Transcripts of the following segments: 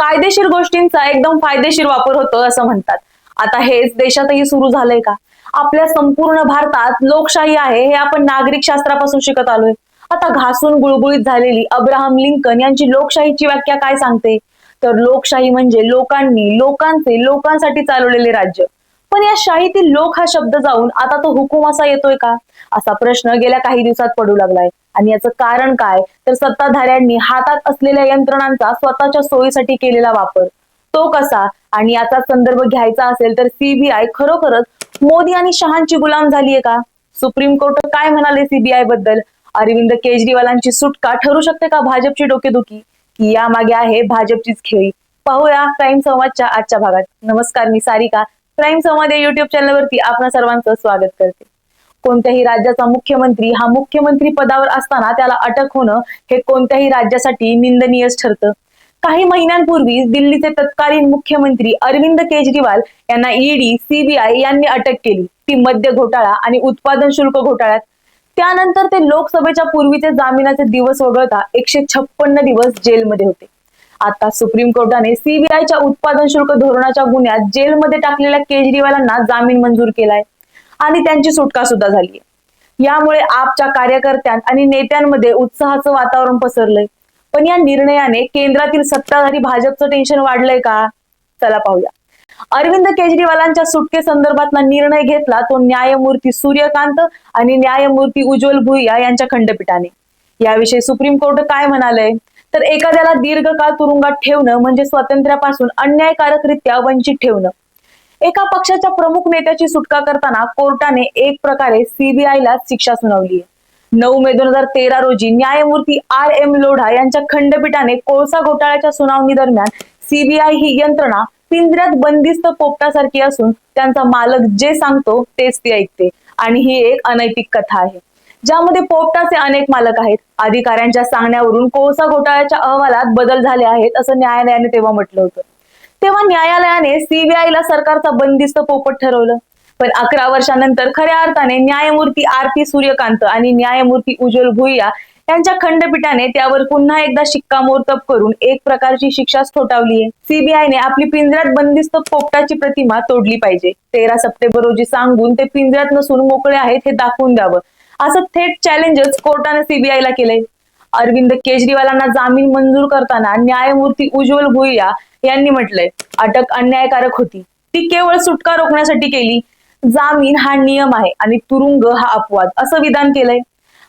कायदेशीर गोष्टींचा एकदम फायदेशीर वापर होतो असं म्हणतात. आता हेच देशातही सुरू झालंय का? आपल्या संपूर्ण भारतात लोकशाही आहे हे आपण नागरिक शास्त्रापासून शिकत आलोय. आता घासून गुळगुळीत झालेली अब्राहम लिंकन यांची लोकशाहीची व्याख्या काय सांगते? तर लोकशाही म्हणजे लोकांनी लोकांचे लोकांसाठी चालवलेले राज्य. पण या शाहीतील लोक हा शब्द जाऊन आता तो हुकूम असा येतोय का? असा प्रश्न गेल्या काही दिवसात पडू लागलाय. आणि याचं कारण काय? तर सत्ताधाऱ्यांनी हातात असलेल्या यंत्रणांचा स्वतःच्या सोयीसाठी केलेला वापर. तो कसा? आणि याचा संदर्भ घ्यायचा असेल तर सीबीआय खरोखरच मोदी आणि शहांची गुलाम झालीये का? सुप्रीम कोर्ट काय म्हणाले सीबीआयबद्दल? अरविंद केजरीवालांची सुटका ठरू शकते का भाजपची डोकेदुखी? की यामागे आहे भाजपचीच खेळी. पाहूया क्राईम संवादच्या आजच्या भागात. नमस्कार मी सारिका. क्राईम संवाद या युट्यूब चॅनलवरती आपण सर्वांचं स्वागत करते. कोणत्याही राज्याचा मुख्यमंत्री हा मुख्यमंत्री पदावर असताना त्याला अटक होणं हे कोणत्याही राज्यासाठी निंदनीयच ठरतं. काही महिन्यांपूर्वी दिल्लीचे तत्कालीन मुख्यमंत्री अरविंद केजरीवाल यांना ईडी सीबीआय यांनी अटक केली. ती मद्य घोटाळा आणि उत्पादन शुल्क घोटाळ्यात. त्यानंतर ते लोकसभेच्या पूर्वीचे जामिनाचे दिवस वगळता एकशे छप्पन्न दिवस जेलमध्ये होते. आता सुप्रीम कोर्टाने सीबीआयच्या उत्पादन शुल्क धोरणाच्या गुन्ह्यात जेलमध्ये टाकलेल्या केजरीवालांना जामीन मंजूर केलाय. आणि त्यांची सुटका सुद्धा झाली. यामुळे आपच्या कार्यकर्त्यां आणि नेत्यांमध्ये उत्साहाचं वातावरण पसरलंय. पण या निर्णयाने केंद्रातील सत्ताधारी भाजपचं टेन्शन वाढलंय का? चला पाहूया. अरविंद केजरीवालांच्या सुटके संदर्भातला निर्णय घेतला तो न्यायमूर्ती सूर्यकांत आणि न्यायमूर्ती उज्ज्वल भुईया यांच्या खंडपीठाने. याविषयी सुप्रीम कोर्ट काय म्हणालंय? तर एखाद्याला दीर्घकाळ तुरुंगात ठेवणं म्हणजे स्वातंत्र्यापासून अन्यायकारकरित्या वंचित ठेवणं. एका पक्षाच्या प्रमुख नेत्याची सुटका करताना कोर्टाने एक प्रकारे सीबीआयला शिक्षा सुनावली नऊ मे दोन हजार तेरा रोजी न्यायमूर्ती आर एम लोढा यांच्या खंडपीठाने कोळसा घोटाळ्याच्या सुनावणी दरम्यान सीबीआय ही यंत्रणा पिंजऱ्यात बंदिस्त पोपटासारखी असून त्यांचा मालक जे सांगतो तेच ती ऐकते आणि ही एक अनैतिक कथा आहे. ज्यामध्ये पोपटाचे अनेक मालक आहेत. अधिकाऱ्यांच्या सांगण्यावरून कोळसा घोटाळ्याच्या अहवालात बदल झाले आहेत असं न्यायालयाने तेव्हा म्हटलं होतं. तेव्हा न्यायालयाने सीबीआयला सरकारचा बंदिस्त पोपट ठरवलं. पण अकरा वर्षानंतर खऱ्या अर्थाने न्यायमूर्ती आरती सूर्यकांत आणि न्यायमूर्ती उज्ज्वल भुईया त्यांच्या खंडपीठाने त्यावर पुन्हा एकदा शिक्कामोर्तब करून एक प्रकारची शिक्षा ठोठावली आहे. सीबीआयने आपली पिंजऱ्यात बंदिस्त पोपटाची प्रतिमा तोडली पाहिजे. तेरा सप्टेंबर रोजी सांगून ते पिंजऱ्यात नसून मोकळे आहेत हे दाखवून द्यावं. असं थेट चॅलेंजच कोर्टाने सीबीआयला केलंय. अरविंद केजरीवालांना जामीन मंजूर करताना न्यायमूर्ती उज्ज्वल भुईया यांनी म्हटलंय अटक अन्यायकारक होती. ती केवळ सुटका रोखण्यासाठी केली. जामीन हा नियम आहे आणि तुरुंग हा अपवाद असं विधान केलंय.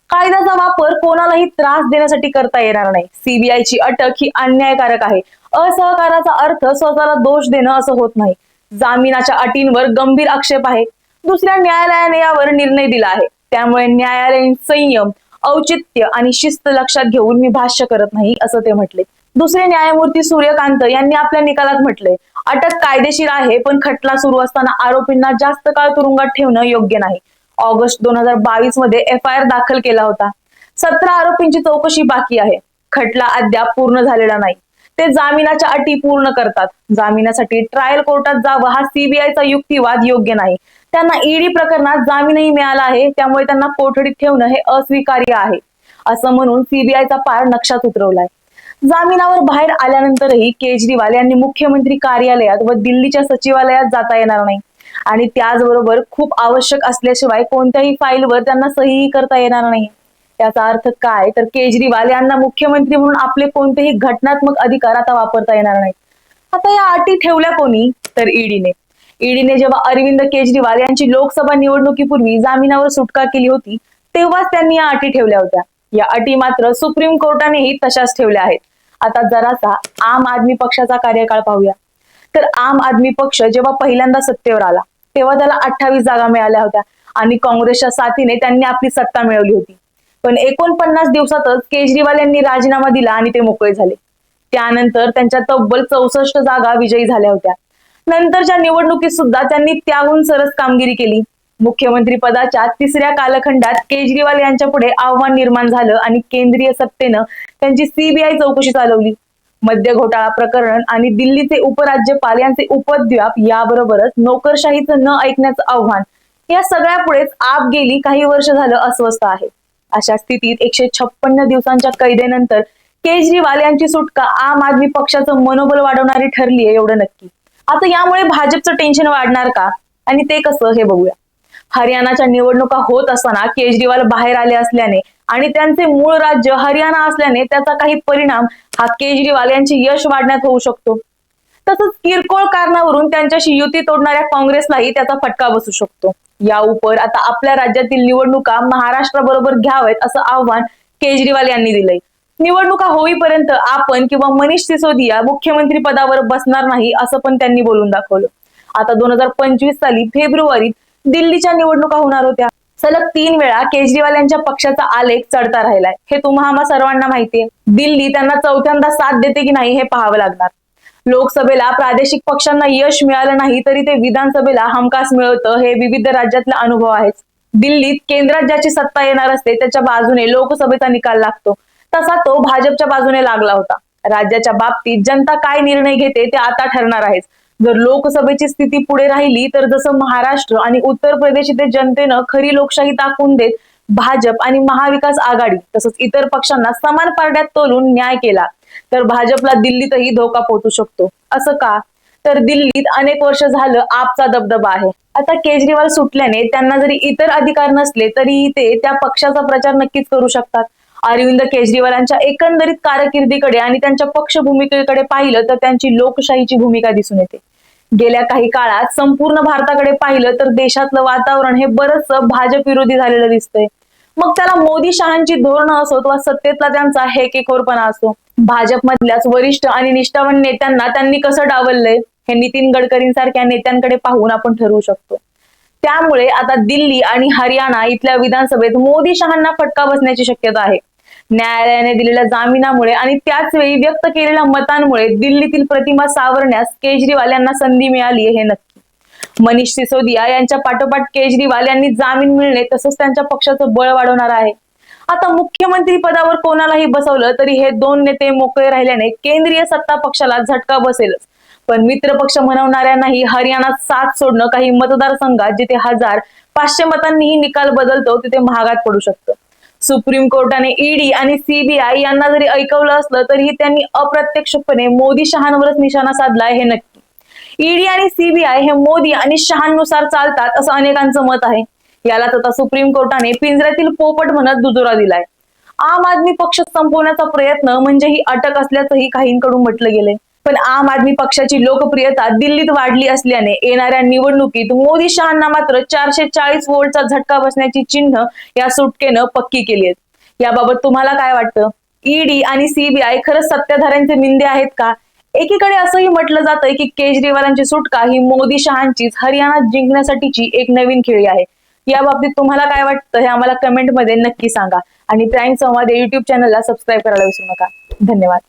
कायद्याचा वापर कोणालाही त्रास देण्यासाठी करता येणार नाही. सीबीआयची अटक ही अन्यायकारक आहे. असहकाराचा अर्थ स्वतःला दोष देणं असं होत नाही. जामिनाच्या अटींवर गंभीर आक्षेप आहे. दुसऱ्या न्यायालयाने यावर निर्णय दिला आहे. त्यामुळे न्यायालयीन संयम औचित्य आणि शिस्त लक्षात घेऊन मी भाष्य करत नाही असं ते म्हटले. दुसरे न्यायमूर्ती सूर्यकांत यांनी आपल्या निकालात म्हटले अटक कायदेशीर आहे पण खटला सुरू असताना आरोपींना जास्त काळ तुरुंगात ठेवणं योग्य नाही. ऑगस्ट दोन हजार बावीसमध्ये एफ आय आर दाखल केला होता. सतरा आरोपींची चौकशी बाकी आहे. खटला अद्याप पूर्ण झालेला नाही. ते जामिनाच्या अटी पूर्ण करतात. जामिनासाठी ट्रायल कोर्टात जावं हा सीबीआयचा युक्तिवाद योग्य नाही. त्यांना ईडी प्रकरणात जामीनही मिळाला आहे. त्यामुळे त्यांना कोठडीत ठेवणं हे अस्वीकार्य आहे. असं म्हणून सीबीआयचा पार नक्षात उतरवलाय. जामिनावर बाहेर आल्यानंतरही केजरीवाल यांनी मुख्यमंत्री कार्यालयात व दिल्लीच्या सचिवालयात जाता येणार नाही. आणि त्याचबरोबर खूप आवश्यक असल्याशिवाय कोणत्याही फाईलवर त्यांना सहीही करता येणार नाही. त्याचा अर्थ काय? तर केजरीवाल यांना मुख्यमंत्री म्हणून आपले कोणतेही घटनात्मक अधिकार आता वापरता येणार नाही आता या अटी ठेवल्या कोणी? तर ईडीने. ईडीने जेव्हा अरविंद केजरीवाल यांची लोकसभा निवडणुकीपूर्वी जामिनावर सुटका केली होती तेव्हाच त्यांनी या अटी ठेवल्या होत्या. या अटी मात्र सुप्रीम कोर्टानेही तशाच ठेवल्या आहेत. आता जरासा आम आदमी पक्षाचा कार्यकाळ पाहूया. तर आम आदमी पक्ष जेव्हा पहिल्यांदा सत्तेवर आला तेव्हा त्याला अठ्ठावीस जागा मिळाल्या होत्या आणि काँग्रेसच्या साथीने त्यांनी आपली सत्ता मिळवली होती. पण एकोणपन्नास दिवसातच केजरीवाल यांनी राजीनामा दिला आणि ते मोकळे झाले. त्यानंतर त्यांच्या तब्बल चौसष्ट जागा विजयी झाल्या होत्या. नंतरच्या निवडणुकीत सुद्धा त्यांनी त्याहून सरस कामगिरी केली. मुख्यमंत्री पदाच्या तिसऱ्या कालखंडात केजरीवाल यांच्या पुढे आव्हान निर्माण झालं आणि केंद्रीय सत्तेनं त्यांची सीबीआय चौकशी चालवली. मद्य घोटाळा प्रकरण आणि दिल्लीचे उपराज्यपाल यांचे उपद्व्याप याबरोबरच नोकरशाहीचं न ऐकण्याचं आव्हान या सगळ्यापुढेच आप गेली काही वर्ष झालं अस्वस्थ आहे. अशा स्थितीत एकशे छप्पन्न दिवसांच्या कैदेनंतर केजरीवाल यांची सुटका आम आदमी पक्षाचं मनोबल वाढवणारी ठरली आहे एवढं नक्की. आता यामुळे भाजपचं टेन्शन वाढणार का? आणि ते कसं हे बघूया. हरियाणाच्या निवडणुका होत असताना केजरीवाल बाहेर आले असल्याने आणि त्यांचे मूळ राज्य हरियाणा असल्याने त्याचा काही परिणाम हा केजरीवाल यांचे यश वाढण्यात होऊ शकतो. तसंच किरकोळ कारणावरून त्यांच्याशी युती तोडणाऱ्या काँग्रेसलाही त्याचा फटका बसू शकतो. या उपर आता आपल्या राज्यातील निवडणुका महाराष्ट्राबरोबर घ्यावेत असं आव्हान केजरीवाल यांनी दिलंय. निवडणुका होईपर्यंत आपण किंवा मनीष सिसोदिया मुख्यमंत्री पदावर बसणार नाही असं पण त्यांनी बोलून दाखवलं. आता दोन हजार पंचवीस साली फेब्रुवारीत दिल्लीच्या निवडणुका होणार होत्या. सलग तीन वेळा केजरीवाल यांच्या पक्षाचा आलेख चढता राहिलाय. हे तुम्हा सर्वांना माहितीये. दिल्ली त्यांना चौथ्यांदा साथ देते की नाही हे पाहावं लागणार. लोकसभेला प्रादेशिक पक्षांना यश मिळालं नाही तरी ते विधानसभेला हमखास मिळवतं हे विविध राज्यातला अनुभव आहेच दिल्लीत केंद्रात ज्याची सत्ता येणार असते त्याच्या बाजूने लोकसभेचा निकाल लागतो. तसा तो भाजपच्या बाजूने लागला होता. राज्याच्या बाबतीत जनता काय निर्णय घेते ते आता ठरणार आहेच. जर लोकसभेची स्थिती पुढे राहिली तर जसं महाराष्ट्र आणि उत्तर प्रदेश इथे जनतेनं खरी लोकशाही दाखवून देत भाजप आणि महाविकास आघाडी तसंच इतर पक्षांना समान पारड्यात तोलून न्याय केला तर भाजपला दिल्लीतही धोका पोहोचू शकतो. असं का? तर दिल्लीत अनेक वर्ष झालं आपचा दबदबा आहे. आता केजरीवाल सुटल्याने त्यांना जरी इतर अधिकार नसले तरी ते त्या पक्षाचा प्रचार नक्कीच करू शकतात. अरविंद केजरीवालांच्या एकंदरीत कारकिर्दीकडे आणि त्यांच्या पक्ष भूमिकेकडे पाहिलं तर त्यांची लोकशाहीची भूमिका दिसून येते. गेल्या काही काळात संपूर्ण भारताकडे पाहिलं तर देशातलं वातावरण हे बरंच भाजप विरोधी झालेलं दिसतंय. मग त्याला मोदी शहांची धोरणं असो किंवा सत्तेतला त्यांचा हेकेखोरपणा असो भाजपमधल्याच वरिष्ठ आणि निष्ठावान नेत्यांना त्यांनी कसं डावललंय हे नितीन गडकरींसारख्या नेत्यांकडे पाहून आपण ठरवू शकतो. त्यामुळे आता दिल्ली आणि हरियाणा इथल्या विधानसभेत मोदी शहांना फटका बसण्याची शक्यता आहे. न्यायालयाने दिलेल्या जामिनामुळे आणि त्याच वेळी व्यक्त केलेल्या मतांमुळे दिल्लीतील प्रतिमा सावरण्यास केजरीवाल यांना संधी मिळाली हे नक्की. मनीष सिसोदिया यांच्या पाठोपाठ केजरीवाल यांनी जामीन मिळणे तसंच त्यांच्या पक्षाचं बळ वाढवणार आहे. आता मुख्यमंत्री पदावर कोणालाही बसवलं तरी हे दोन नेते मोकळे राहिल्याने केंद्रीय सत्ता पक्षाला झटका बसेलच. पण मित्र पक्ष म्हणवणाऱ्यांनाही हरियाणात साथ सोडणं काही मतदारसंघात जिथे हजार पाचशे मतांनीही निकाल बदलतो तिथे महागात पडू शकतं. सुप्रीम कोर्टाने ईडी आणि सीबीआय यांना जरी ऐकवलं असलं तरीही त्यांनी अप्रत्यक्षपणे मोदी शहांवरच निशाणा साधलाय हे नक्की. ईडी आणि सीबीआय हे मोदी आणि शहांनुसार चालतात असं अनेकांचं मत आहे. यालाच आता सुप्रीम कोर्टाने पिंजऱ्यातील पोपट म्हणत दुजोरा दिलाय. आम आदमी पक्ष संपवण्याचा प्रयत्न म्हणजे ही अटक असल्याचंही काहींकडून म्हटलं गेलंय. पण आम आदमी पक्षाची लोकप्रियता दिल्लीत वाढली असल्याने येणाऱ्या निवडणुकीत मोदी शहांना मात्र चारशे चाळीस वोल्टचा झटका बसण्याची चिन्ह या सुटकेनं पक्की केली आहेत. याबाबत तुम्हाला काय वाटतं? ईडी आणि सीबीआय खरंच सत्ताधाऱ्यांचे निंदे आहेत का? एकीकडे असंही म्हटलं जातंय की केजरीवालांची सुटका ही मोदी शहांचीच हरियाणा जिंकण्यासाठीची एक नवीन खेळी आहे. या बाबतीत तुम्हाला काय वाटतं हे आम्हाला कमेंटमध्ये नक्की सांगा. आणि प्राईम संवाद या युट्यूब चॅनलला सबस्क्राईब करायला विसरू नका. धन्यवाद.